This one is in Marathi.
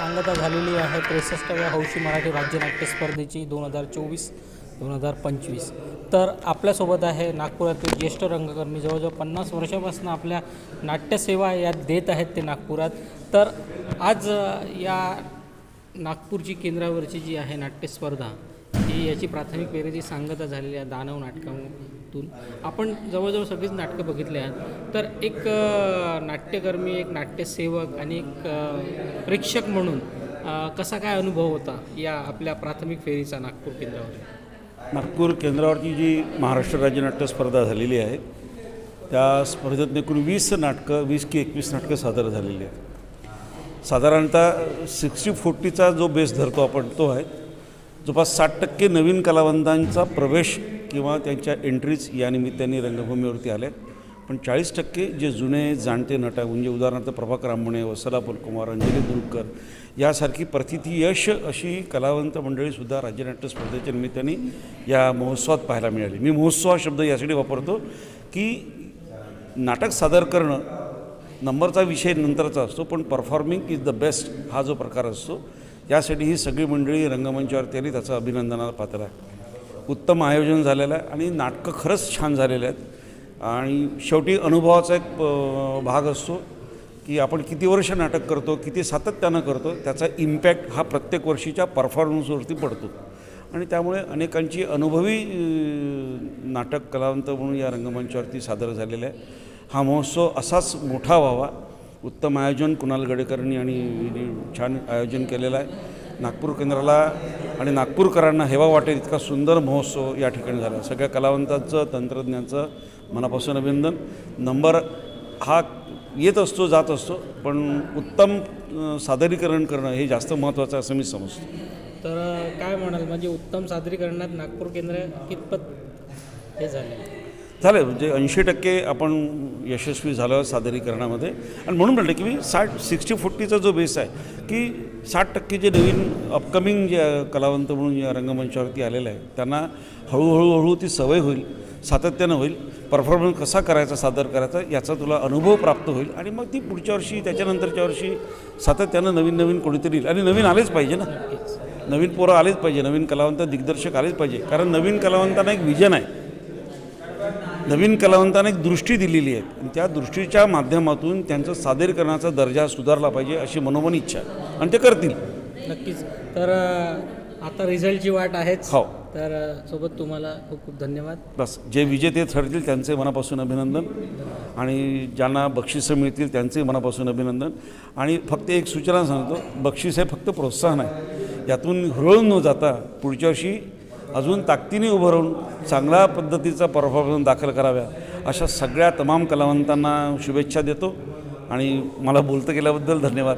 सांगता झालेली आहे. त्रेसष्टाव्या हौशी मराठी राज्य नाट्य स्पर्धेची दोन हजार चोवीस दोन हजार पंचवीस. तर आपल्यासोबत आहे नागपुरातील ज्येष्ठ रंगकर्मी. जवळजवळ पन्नास वर्षापासून आपल्या नाट्यसेवा या देत आहेत ते नागपुरात. तर आज या नागपूरची केंद्रावरची जी आहे नाट्यस्पर्धा ही याची प्राथमिक फेरीची सांगता झालेली आहे दानव नाटकातून. आपण जवळजवळ सगळीच नाटकं बघितली आहेत. तर एक नाट्यकर्मी एक नाट्यसेवक आणि एक प्रेक्षक म्हणून कसा काय अनुभव होता या आपल्या प्राथमिक फेरीचा नागपूर केंद्रावर? नागपूर केंद्रावरची जी महाराष्ट्र राज्य नाट्य स्पर्धा झालेली आहे त्या स्पर्धेत एकूण वीस नाटकं वीस की एकवीस नाटकं सादर झालेली आहेत. साधारणतः सिक्स्टी फोर्टीचा जो बेस धरतो आपण तो आहे जवळपास साठ टक्के नवीन कलावंतांचा प्रवेश किंवा त्यांच्या एंट्रीज या निमित्ताने रंगभूमीवरती आल्या पण चाळीस टक्के जे जुने जाणते नट आहे म्हणजे उदाहरणार्थ प्रभाकर रामणे वसला पुलकुमार अंजली दुरकर यासारखी प्रतिथी यश अशी कलावंत मंडळीसुद्धा राज्यनाट्य स्पर्धेच्या निमित्ताने या महोत्सवात पाहायला मिळाली. मी महोत्सव हा शब्द यासाठी वापरतो की नाटक सादर करणं नंबरचा विषय नंतरचा असतो पण परफॉर्मिंग इज द बेस्ट हा जो प्रकार असतो यासाठी ही सगळी मंडळी रंगमंचावरती आली त्याचं अभिनंदनाला पात्र आहे. उत्तम आयोजन झालेलं आहे आणि नाटकं खरंच छान झालेले आहेत. आणि शेवटी अनुभवाचा एक भाग असतो की आपण किती वर्ष नाटक करतो किती सातत्यानं करतो त्याचा इम्पॅक्ट हा प्रत्येक वर्षीच्या परफॉर्मन्सवरती पडतो. आणि त्यामुळे अनेकांची अनुभवी नाटक कलावंत म्हणून या रंगमंचावरती सादर झालेलं आहे. हा महोत्सव असाच मोठा व्हावा. उत्तम आयोजन कुणाल गडेकरांनी आणि छान आयोजन केलेलं आहे. नागपूर केंद्राला आणि नागपूरकरांना हेवा वाटेल इतका सुंदर महोत्सव या ठिकाणी झाला. सगळ्या कलावंतांचं तंत्रज्ञांचं मनापासून अभिनंदन. नंबर हा येत असतो जात असतो पण उत्तम सादरीकरण करणं हे जास्त महत्त्वाचं असं मी समजतो. तर काय म्हणाल? म्हणजे उत्तम सादरीकरणात नागपूर केंद्र कितपत हे झाले? झालं. म्हणजे ऐंशी टक्के आपण यशस्वी झालं सादरीकरणामध्ये. आणि म्हणून म्हटलं की मी साठ सिक्स्टी फोर्टीचा जो बेस आहे की साठ टक्के जे नवीन अपकमिंग जे कलावंत म्हणून या रंगमंचावरती आलेलं आहे त्यांना हळूहळू हळू ती सवय होईल सातत्यानं होईल परफॉर्मन्स कसा करायचा सादर करायचा याचा तुला अनुभव प्राप्त होईल. आणि मग ती पुढच्या वर्षी त्याच्यानंतरच्या वर्षी सातत्यानं नवीन नवीन कोणीतरी येईल. आणि नवीन आलेच पाहिजे ना. नवीन पोरं आलेच पाहिजे नवीन कलावंत दिग्दर्शक आलेच पाहिजे. कारण नवीन कलावंतांना एक विजन आहे. नवीन कलावंतांना एक दृष्टी दिलेली आहे. आणि त्या दृष्टीच्या माध्यमातून त्यांचं सादरीकरणाचा दर्जा सुधारला पाहिजे अशी मनोमन इच्छा आहे. आणि ते करतील. नक्कीच. तर आता रिझल्टची वाट आहेच. हो. तर सोबत तुम्हाला खूप खूप धन्यवाद. बस. जे विजेते ठरतील त्यांचे मनापासून अभिनंदन. आणि ज्यांना बक्षिसं मिळतील त्यांचे मनापासून अभिनंदन. आणि फक्त एक सूचना सांगतो. बक्षीस हे फक्त प्रोत्साहन आहे. यातून हुरळून न जाता पुढच्या वर्षी अजून ताकदीने उभं राहून चांगल्या पद्धतीचा परफॉर्मन्स दाखल कराव्या अशा सगळ्या तमाम कलावंतांना शुभेच्छा देतो. आणि मला बोलतं केल्याबद्दल धन्यवाद.